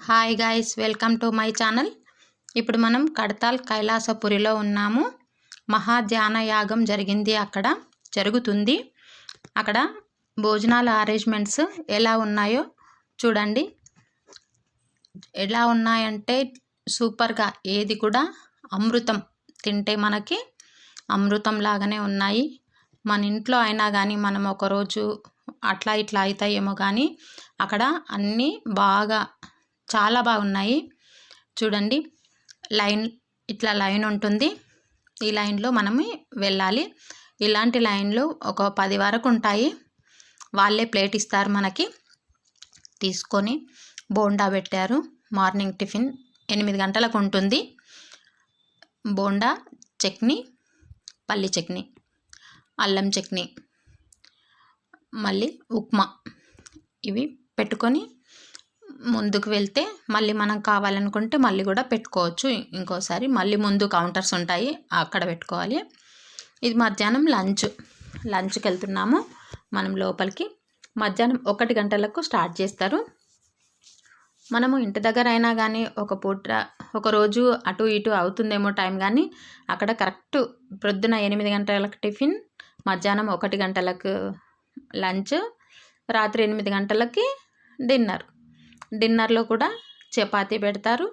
Hi guys welcome to my channel ఇప్పుడు మనం కడతాల్ కైలాసపురిలో ఉన్నాము. మహాధ్యాన యాగం జరిగింది అక్కడ జరుగుతుంది. అక్కడ భోజనాల అరేంజ్మెంట్స్ ఎలా ఉన్నాయో చూడండి. ఎలా ఉన్నాయంటే సూపర్గా ఏది కూడా అమృతం తింటే మనకి అమృతం లాగానే ఉన్నాయి. మన ఇంట్లో అయినా కానీ మనం ఒకరోజు అట్లా ఇట్లా అవుతాయేమో కానీ అక్కడ అన్నీ బాగా చాలా బాగున్నాయి. చూడండి లైన్ ఇట్లా లైన్ ఉంటుంది. ఈ లైన్లో మనం వెళ్ళాలి. ఇలాంటి లైన్లు ఒక పది వరకు ఉంటాయి. వాళ్ళే ప్లేట్ ఇస్తారు మనకి. తీసుకొని బోండా పెట్టారు. మార్నింగ్ టిఫిన్ ఎనిమిది గంటలకు ఉంటుంది. బోండా చట్నీ పల్లి చట్నీ అల్లం చట్నీ మళ్ళీ ఉప్మా. ఇవి పెట్టుకొని ముందుకు వెళ్తే మళ్ళీ మనం కావాలనుకుంటే మళ్ళీ కూడా పెట్టుకోవచ్చు. ఇంకోసారి మళ్ళీ ముందు కౌంటర్స్ ఉంటాయి అక్కడ పెట్టుకోవాలి. ఇది మధ్యాహ్నం లంచ్. లంచ్కి వెళ్తున్నాము. మనం లోపలికి. మధ్యాహ్నం ఒకటి గంటలకు స్టార్ట్ చేస్తారు. మనము ఇంటి దగ్గర అయినా కానీ ఒక పూట ఒక రోజు అటు ఇటు అవుతుందేమో టైం కానీ అక్కడ కరెక్ట్ ప్రొద్దున ఎనిమిది గంటలకు టిఫిన్ మధ్యాహ్నం ఒకటి గంటలకు లంచ్ రాత్రి ఎనిమిది గంటలకి డిన్నర్. డిన్నర్లో కూడా చపాతీ పెడతారు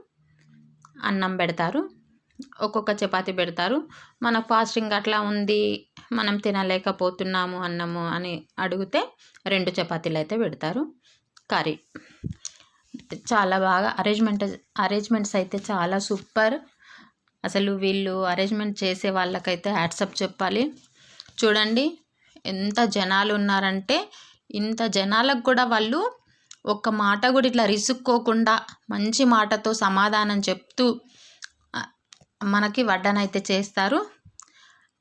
అన్నం పెడతారు ఒక్కొక్క చపాతీ పెడతారు. మన ఫాస్టింగ్ అట్లా ఉంది మనం తినలేకపోతున్నాము అన్నము అని అడిగితే రెండు చపాతీలు అయితే పెడతారు. కర్రీ చాలా బాగా అరేంజ్మెంట్ అరేంజ్మెంట్స్ అయితే చాలా సూపర్. అసలు వీళ్ళు అరేంజ్మెంట్ చేసే వాళ్ళకైతే హ్యాట్సప్ చెప్పాలి. చూడండి ఎంత జనాలు ఉన్నారంటే ఇంత జనాలకు కూడా వాళ్ళు ఒక్క మాట కూడా ఇట్లా రిసుక్కోకుండా మంచి మాటతో సమాధానం చెప్తూ మనకి వడ్డనైతే చేస్తారు.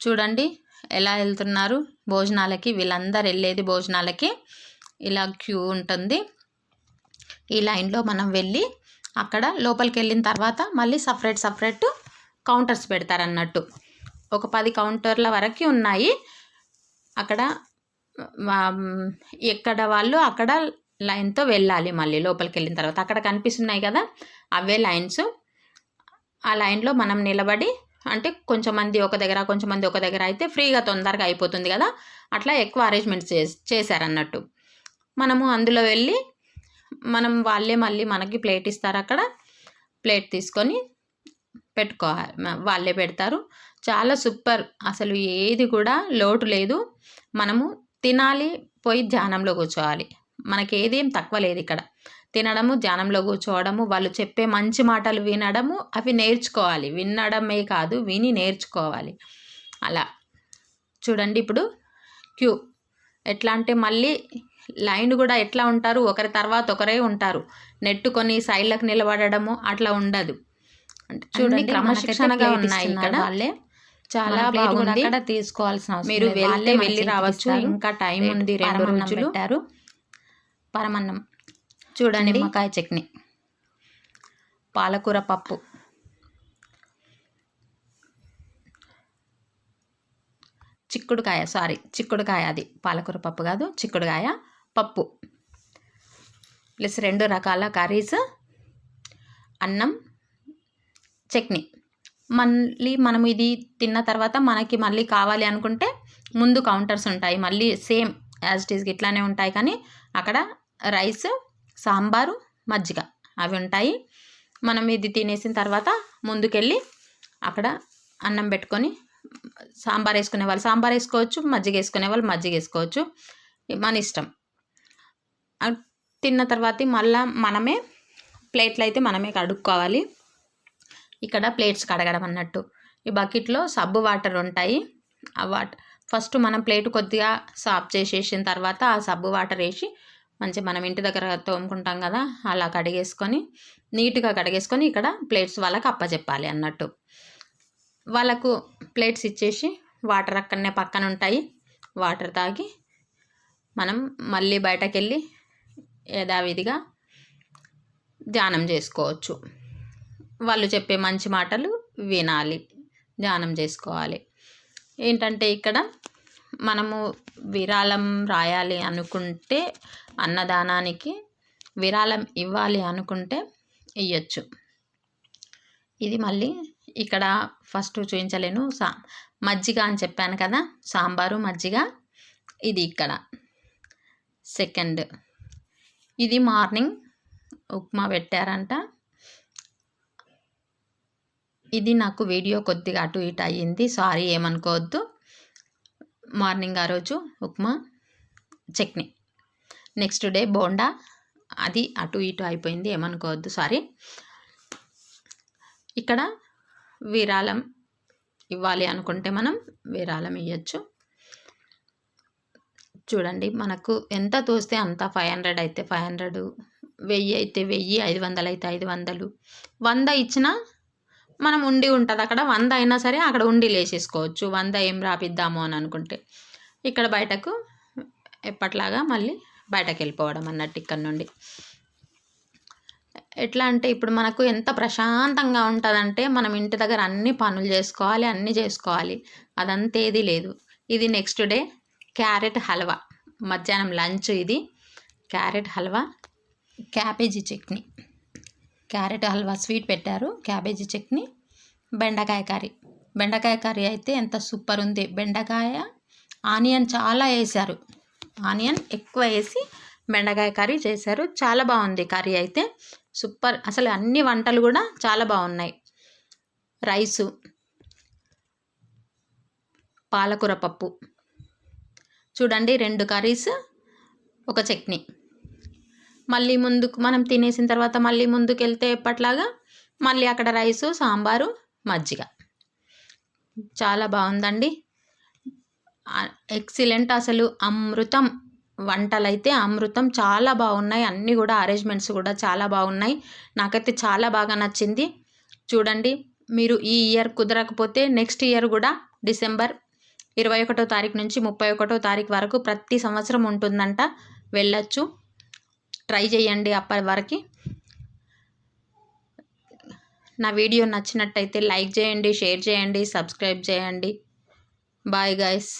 చూడండి ఎలా వెళ్తున్నారు భోజనాలకి. వీళ్ళందరూ వెళ్ళేది భోజనాలకి. ఇలా క్యూ ఉంటుంది. ఈ లైన్లో మనం వెళ్ళి అక్కడ లోపలికి వెళ్ళిన తర్వాత మళ్ళీ సపరేట్ సపరేట్ కౌంటర్స్ పెడతారు అన్నట్టు ఒక పది కౌంటర్ల వరకు ఉన్నాయి. అక్కడ ఎక్కడ వాళ్ళు అక్కడ లైన్తో వెళ్ళాలి మళ్ళీ లోపలికి వెళ్ళిన తర్వాత. అక్కడ కనిపిస్తున్నాయి కదా అవే లైన్స్. ఆ లైన్లో మనం నిలబడి అంటే కొంచెం మంది ఒక దగ్గర కొంచెం మంది ఒక దగ్గర అయితే ఫ్రీగా తొందరగా అయిపోతుంది కదా. అట్లా ఎక్కువ అరేంజ్మెంట్స్ చే చేశారన్నట్టు. మనము అందులో వెళ్ళి మనం వాళ్ళే మళ్ళీ మనకి ప్లేట్ ఇస్తారు అక్కడ. ప్లేట్ తీసుకొని పెట్టుకోవాలి వాళ్ళే పెడతారు. చాలా సూపర్. అసలు ఏది కూడా లోటు లేదు. మనము తినాలి పోయి ధ్యానంలో కూర్చోవాలి. మనకి ఏదేం తక్కువ లేదు ఇక్కడ. తినడము ధ్యానంలో కూర్చోవడము వాళ్ళు చెప్పే మంచి మాటలు వినడము అవి నేర్చుకోవాలి. వినడమే కాదు విని నేర్చుకోవాలి. అలా. చూడండి ఇప్పుడు క్యూ. ఎట్లా అంటే మళ్ళీ లైన్ కూడా ఎట్లా ఉంటారు? ఒకరి తర్వాత ఒకరే ఉంటారు. నెట్టుకొని సైడ్లకు నిలబడము అట్లా ఉండదు. అంటే చూడండి క్రమశిక్షణగా ఉన్నాయి ఇక్కడ. వాళ్ళే. చాలా బాగుంది. తీసుకోవాల్సిన మీరు వెళ్ళే వెళ్ళి రావచ్చు. ఇంకా టైం ఉంది రెండు రోజులు. పరమన్నం. చూడండి నిమ్మకాయ చట్నీ. పాలకూర పప్పు. చిక్కుడుకాయ సారీ చిక్కుడుకాయ అది. పాలకూర పప్పు కాదు చిక్కుడుకాయ పప్పు. ప్లస్ రెండు రకాల కర్రీస్. అన్నం చట్నీ. మళ్ళీ మనం ఇది తిన్న తర్వాత మనకి మళ్ళీ కావాలి అనుకుంటే ముందు కౌంటర్స్ ఉంటాయి. మళ్ళీ సేమ్ యాజ్ ఇట్ ఈస్ ఇట్లానే ఉంటాయి కానీ అక్కడ రైస్ సాంబారు మజ్జిగ. అవి ఉంటాయి. మనం ఇది తినేసిన తర్వాత ముందుకెళ్ళి అక్కడ అన్నం పెట్టుకొని సాంబార్ వేసుకునే వాళ్ళు సాంబార్ వేసుకోవచ్చు మజ్జిగ వేసుకునే వాళ్ళు మజ్జిగ వేసుకోవచ్చు. మన ఇష్టం. తిన్న తర్వాత మళ్ళీ మనమే ప్లేట్లు అయితే మనమే కడుక్కోవాలి. ఇక్కడ ప్లేట్స్ కడగడం అన్నట్టు. ఈ బకెట్లో సబ్బు వాటర్ ఉంటాయి. ఆ వాటర్ ఫస్ట్ మనం ప్లేట్ కొద్దిగా సాఫ్ చేసేసిన తర్వాత ఆ సబ్బు వాటర్ వేసి మంచిగా మనం ఇంటి దగ్గర తోముకుంటాం కదా అలా కడిగేసుకొని నీట్గా కడిగేసుకొని ఇక్కడ ప్లేట్స్ వాళ్ళకి అప్పచెప్పాలి అన్నట్టు. వాళ్ళకు ప్లేట్స్ ఇచ్చేసి వాటర్ అక్కడనే పక్కన ఉంటాయి. వాటర్ తాగి మనం మళ్ళీ బయటకు వెళ్ళి యథావిధిగా ధ్యానం చేసుకోవచ్చు. వాళ్ళు చెప్పే మంచి మాటలు వినాలి. ధ్యానం చేసుకోవాలి. ఏంటంటే ఇక్కడ మనము విరాళం రాయాలి అనుకుంటే అన్నదానానికి విరాళం ఇవ్వాలి అనుకుంటే ఇవ్వచ్చు ఇది మళ్ళీ ఇక్కడ ఫస్ట్ చూపించలేను సా మజ్జిగ అని చెప్పాను కదా సాంబారు మజ్జిగ. ఇది ఇక్కడ. సెకండ్. ఇది మార్నింగ్ ఉప్మా పెట్టారంట. ఇది నాకు వీడియో కొద్దిగా అటు ఇటు అయ్యింది. సారీ ఏమనుకోవద్దు. మార్నింగ్ ఆ రోజు upma chutney. Next day bonda. అది అటు ఇటు అయిపోయింది ఏమనుకోవద్దు సారీ. ఇక్కడ విరాళం ఇవ్వాలి అనుకుంటే మనం విరాళం ఇవ్వచ్చు చూడండి మనకు ఎంత తోస్తే అంత ఫైవ్ హండ్రెడ్ అయితే ఫైవ్ హండ్రెడ్ వెయ్యి అయితే వెయ్యి ఐదు వందలు అయితే ఐదు వందలు. వంద ఇచ్చినా మనం ఉండి ఉంటుంది. అక్కడ వంద అయినా సరే అక్కడ ఉండి లేచేసుకోవచ్చు వంద ఏం రాపిద్దాము అని అనుకుంటే. ఇక్కడ బయటకు ఎప్పట్లాగా మళ్ళీ బయటకు వెళ్ళిపోవడం అన్నట్టు ఇక్కడ నుండి. ఎట్లా అంటే ఇప్పుడు మనకు ఎంత ప్రశాంతంగా ఉంటుందంటే మనం ఇంటి దగ్గర అన్ని పనులు చేసుకోవాలి అన్నీ చేసుకోవాలి. అదంతా ఏది లేదు. ఇది నెక్స్ట్ డే క్యారెట్ హల్వా. మధ్యాహ్నం లంచ్ ఇది. Carrot halwa cabbage chutney. Carrot halwa sweet పెట్టారు. క్యాబేజీ చట్నీ బెండకాయ కర్రీ. బెండకాయ కర్రీ అయితే ఎంత సూపర్ ఉంది. బెండకాయ ఆనియన్ చాలా వేశారు ఆనియన్ ఎక్కువ వేసి బెండకాయ కర్రీ చేశారు. చాలా బాగుంది కర్రీ అయితే. సూపర్. అసలు అన్ని వంటలు కూడా చాలా బాగున్నాయి. రైసు పాలకూర పప్పు. చూడండి రెండు కర్రీస్ ఒక చట్నీ. మళ్ళీ ముందుకు మనం తినేసిన తర్వాత మళ్ళీ ముందుకు వెళ్తే ఎప్పట్లాగా? మళ్ళీ అక్కడ రైసు సాంబారు మజ్జిగ. చాలా బాగుందండి. ఎక్సిలెంట్ అసలు అమృతం. వంటలైతే అమృతం చాలా బాగున్నాయి. అన్నీ కూడా అరేంజ్మెంట్స్ కూడా చాలా బాగున్నాయి. నాకైతే చాలా బాగా నచ్చింది. చూడండి మీరు ఈ ఇయర్ కుదరకపోతే నెక్స్ట్ ఇయర్ కూడా డిసెంబర్ ఇరవై ఒకటో తారీఖు నుంచి ముప్పై ఒకటో తారీఖు వరకు ప్రతి సంవత్సరం ఉంటుందంట. వెళ్ళచ్చు. ట్రై చేయండి అప్పటి వరకు. నా వీడియో నచ్చినట్టయితే లైక్ చేయండి షేర్ చేయండి సబ్స్క్రైబ్ చేయండి. Bye guys.